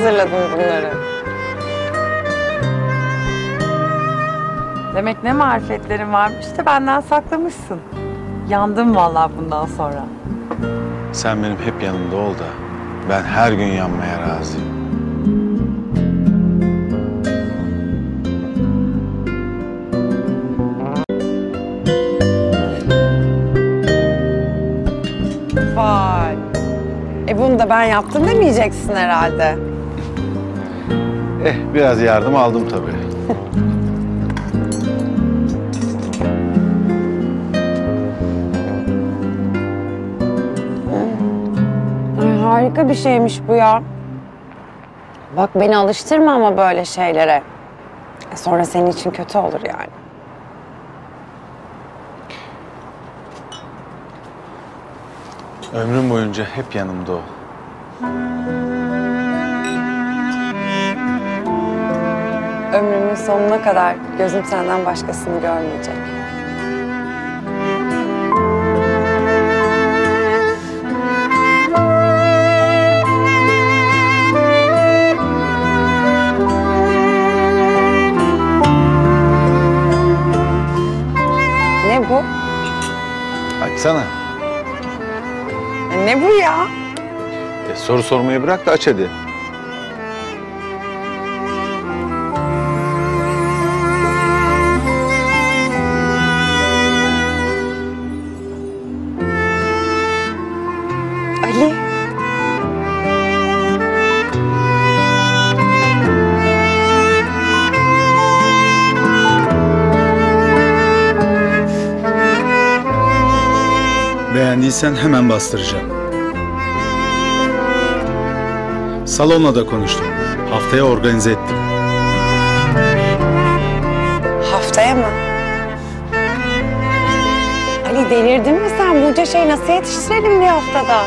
hazırladın bunları? Demek ne marifetlerin varmış da benden saklamışsın. Yandım vallahi bundan sonra. Sen benim hep yanımda ol da ben her gün yanmaya razıyım. Vay. E bunu da ben yaptım demeyeceksin herhalde. Eh biraz yardım aldım tabii. Ay, harika bir şeymiş bu ya. Bak beni alıştırma ama böyle şeylere. E, Sonra senin için kötü olur yani. Ömrüm boyunca hep yanımda ol. Sonuna kadar gözüm senden başkasını görmeyecek. Ne bu? Açsana. E, Ne bu ya? E, soru sormayı bırak da aç hadi. Beğendiysen hemen bastıracağım. Salonla da konuştum. Haftaya organize ettim. Haftaya mı? Ali delirdin mi sen? Bunca şey nasıl yetiştirelim bir haftada?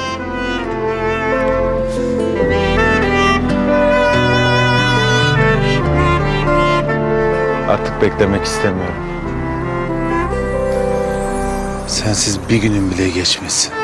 Artık beklemek istemiyorum. Sensiz bir günün bile geçmesin.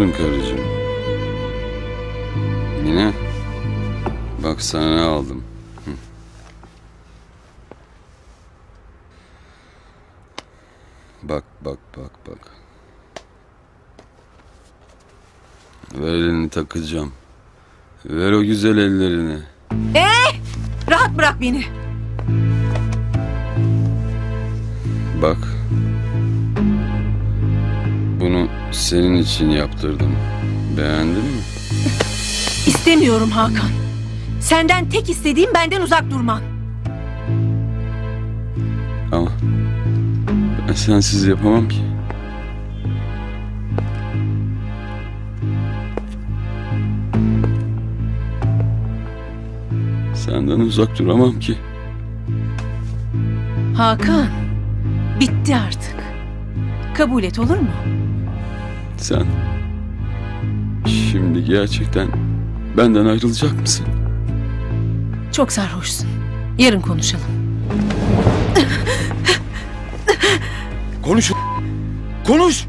Musun karıcığım? Yine? Bak sana ne aldım. Hı. Bak bak bak bak. Ver elini takacağım. Ver o güzel ellerini. Rahat bırak beni. Bak. Bunu senin için yaptırdım. Beğendin mi? İstemiyorum Hakan. Senden tek istediğim benden uzak durman. Ama ben sensiz yapamam ki. Senden uzak duramam ki. Hakan, bitti artık. Kabul et olur mu? Sen şimdi gerçekten benden ayrılacak mısın? Çok sarhoşsun. Yarın konuşalım. Konuş. Konuş.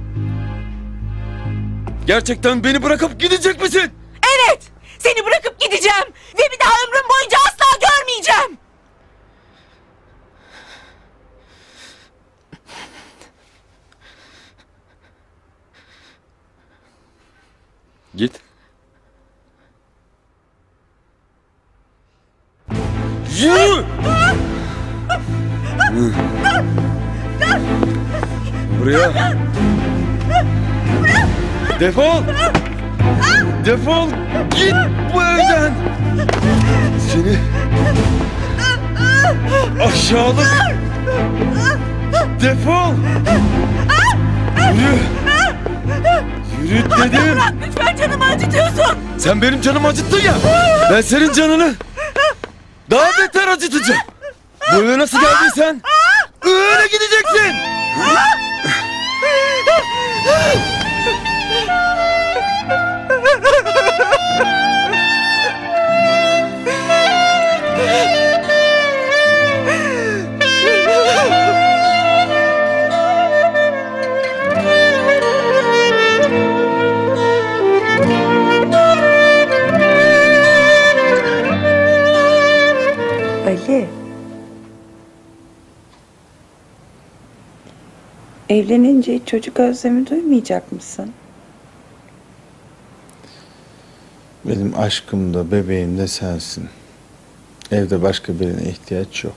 Gerçekten beni bırakıp gidecek misin? Evet, Seni bırakıp gideceğim. Ve bir daha ömrüm boyunca asla görmeyeceğim. Git. Yürü! Buraya. Defol! Defol! Git bu evden! Seni... Aşağılık! Defol! Yürü! Yürü dedim! Lütfen canımı acıtıyorsun. Sen benim canımı acıttın ya. Ben senin canını daha beter acıtacağım. Bu eve nasıl geldiysen öyle gideceksin. Evlenince hiç çocuk özlemi duymayacak mısın? Benim aşkım da bebeğim de sensin. Evde başka birine ihtiyaç yok.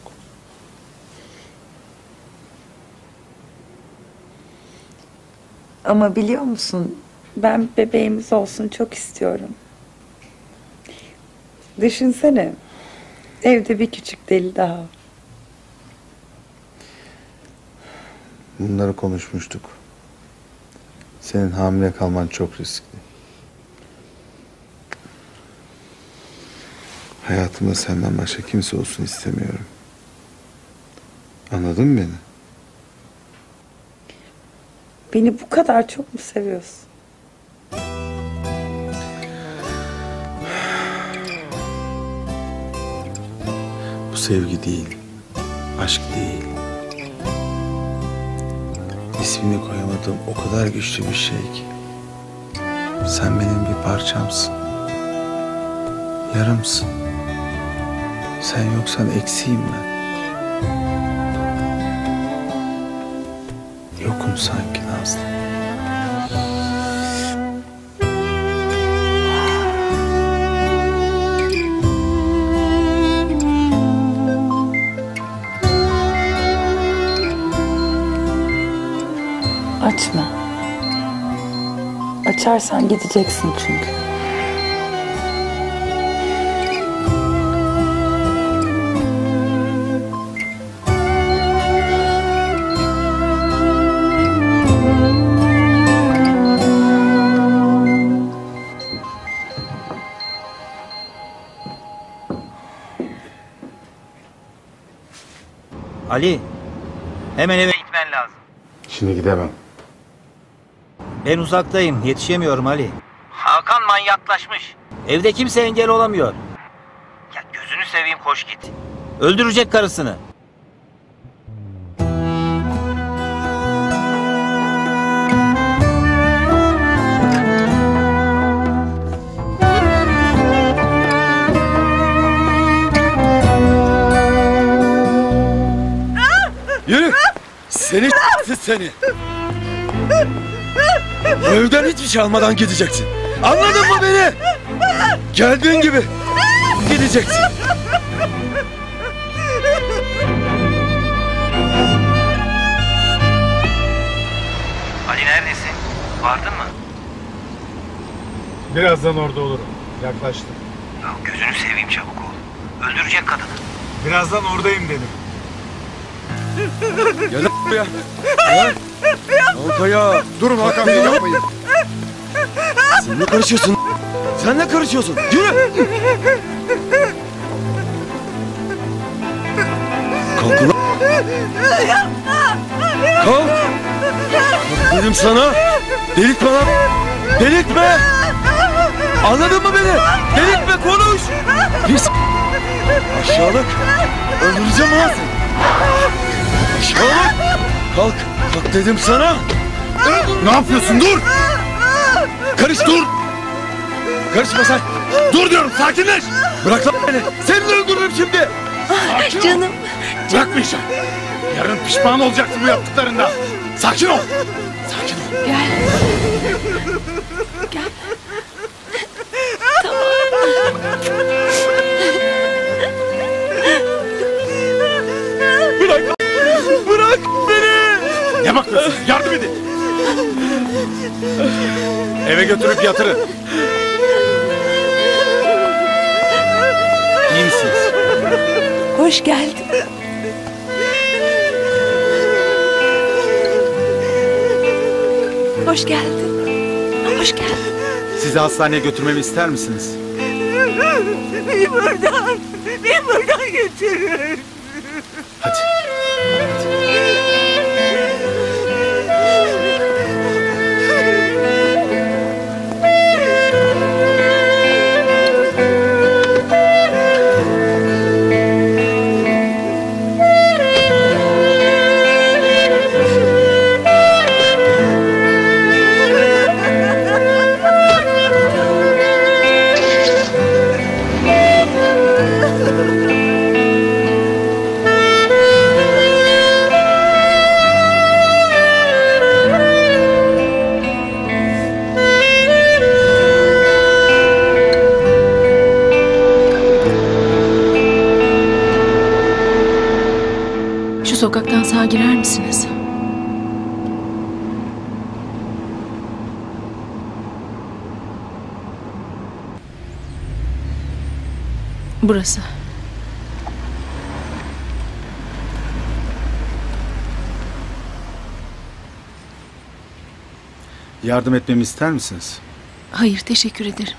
Ama biliyor musun ben bebeğimiz olsun çok istiyorum. Düşünsene evde bir küçük deli daha. Bunları konuşmuştuk. Senin hamile kalman çok riskli. Hayatımda senden başka kimse olsun istemiyorum. Anladın mı beni? Beni bu kadar çok mu seviyorsun? Bu sevgi değil. Aşk değil. İsmini koyamadığım o kadar güçlü bir şey ki. Sen benim bir parçamsın. Yarımsın. Sen yoksan eksiğim ben. Yokum sanki Nazlı. Açma. Açarsan gideceksin çünkü. Ali, hemen eve gitmen lazım. Şimdi gidemem. Ben uzaktayım, yetişemiyorum Ali. Hakan manyaklaşmış. Evde kimse engel olamıyor. Ya gözünü seveyim koş git. Öldürecek karısını. Yürü. Seni seni. Evden hiçbir şey almadan gideceksin. Anladın mı beni? Geldiğin gibi gideceksin. Ali neredesin? Vardın mı? Birazdan orada olurum. Yaklaştım. Ya gözünü seveyim çabuk ol. Öldürecek kadını. Birazdan oradayım dedim. Gel Gel. Kalk ayağa. Durun Hakan Bey yapmayın. Sen ne karışıyorsun? Sen ne karışıyorsun? Yürü. Kalk ulan. Kalk dedim sana. Delirtme lan. Delirtme. Anladın mı beni? Delirtme konuş. Pis. Aşağılık. Öldüreceğim lan seni. Aşağılık. Kalk. Kalk dedim sana. Ne yapıyorsun? Dur! Karış dur. Karışma sen. Dur diyorum sakinleş. Bırak lan beni. Seni de öldürürüm şimdi. Sakin ol. Canım. Bırakmayacağım. Yarın pişman olacaksın bu yaptıklarında. Sakin ol. Sakin ol. Gel. Gel. Bırak. Bakıyorsun? Yardım edin. Eve götürüp yatırın. İyi misiniz? Hoş geldin. Hoş geldin. Hoş geldin. Sizi hastaneye götürmemi ister misiniz? Beni buradan, beni buradan götürün. Burası. Yardım etmemi ister misiniz? Hayır, teşekkür ederim.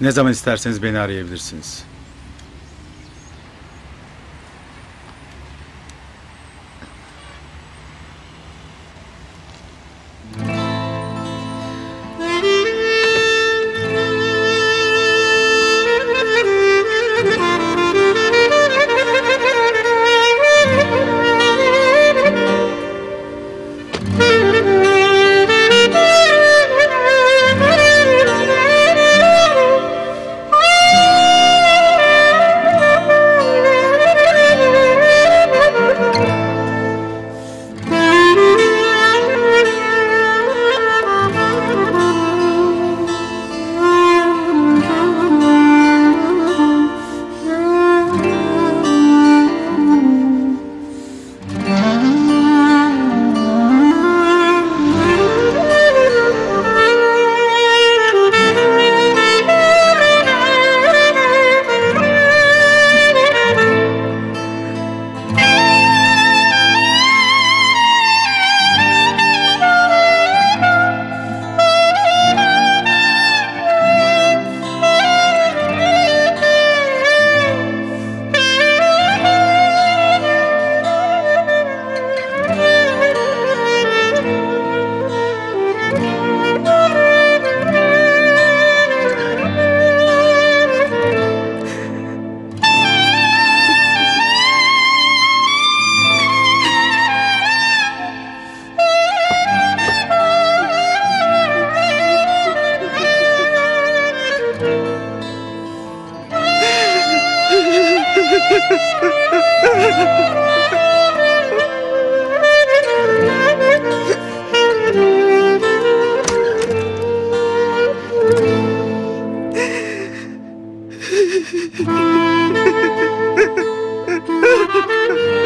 Ne zaman isterseniz beni arayabilirsiniz.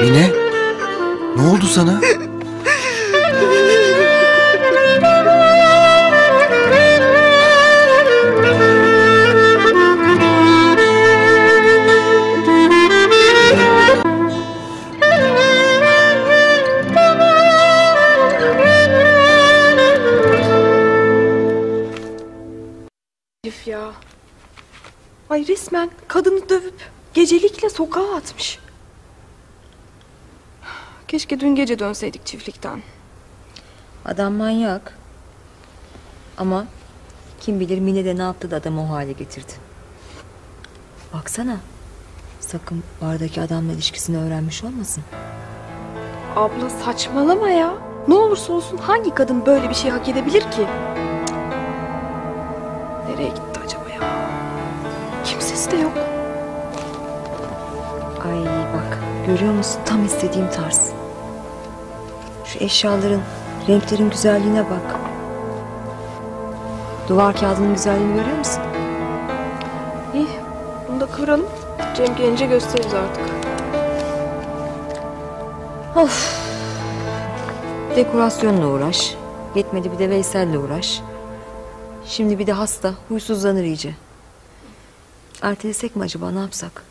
Mine? Ne oldu sana? Atmış. Keşke dün gece dönseydik çiftlikten. Adam manyak. Ama kim bilir Mine de ne yaptı da adamı o hale getirdi. Baksana. Sakın bardaki adamla ilişkisini öğrenmiş olmasın. Abla saçmalama ya. Ne olursa olsun hangi kadın böyle bir şey hak edebilir ki? Nereye gitti acaba ya? Kimsesi de yok. Görüyor musun tam istediğim tarz. Şu eşyaların, renklerin güzelliğine bak. Duvar kağıdının güzelliğini görüyor musun? İyi. Bunu da kıvıralım. Cem gelince gösteririz artık. Of. Dekorasyonla uğraş. Yetmedi bir de Veysel'le uğraş. Şimdi bir de hasta. Huysuzlanır iyice. Ertelesek mi acaba ne yapsak?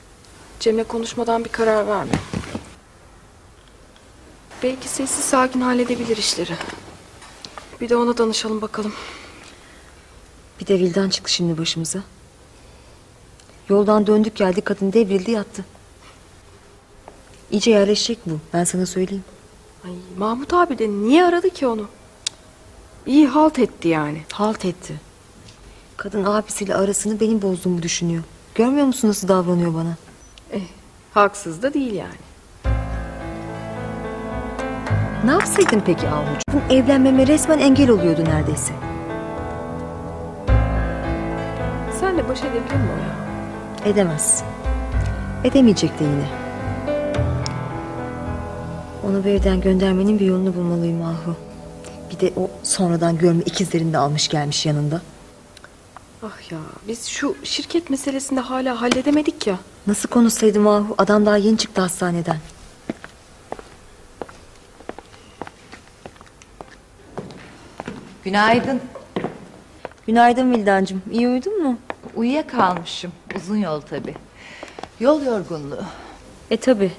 Cem'le konuşmadan bir karar verme. Belki sessiz sakin halledebilir işleri. Bir de ona danışalım bakalım. Bir de Vildan çıktı şimdi başımıza. Yoldan döndük geldik kadın devrildi yattı. İyice yerleşecek bu ben sana söyleyeyim. Ay Mahmut abi de niye aradı ki onu? İyi halt etti yani. Halt etti. Kadın abisiyle arasını benim bozduğumu düşünüyor. Görmüyor musun nasıl davranıyor bana? Eh, haksız da değil yani. Ne yapsaydın peki Avuç? Evlenmeme resmen engel oluyordu neredeyse. Sen de baş edebilir mi o ya? Edemez. Edemeyecek de yine. Onu bu evden göndermenin bir yolunu bulmalıyım Ahu. Bir de o sonradan görme ikizlerini de almış gelmiş yanında. Ah ya biz şu şirket meselesinde hala halledemedik ya. Nasıl konuşsaydım Ahu? Adam daha yeni çıktı hastaneden. Günaydın. Günaydın Vildancığım. İyi uyudun mu? Uyuyakalmışım. Uzun yol tabii. Yol yorgunluğu. E tabi.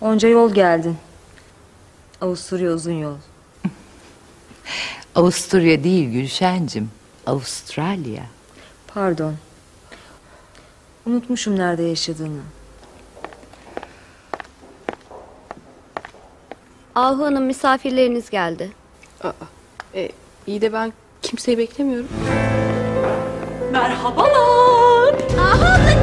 Onca yol geldin. Avusturya uzun yol. Avusturya değil Gülşen'cim. Avustralya. Pardon. Unutmuşum nerede yaşadığını. Ahu Hanım misafirleriniz geldi. Aa, e, iyi de ben kimseyi beklemiyorum. Merhabalar. Aha!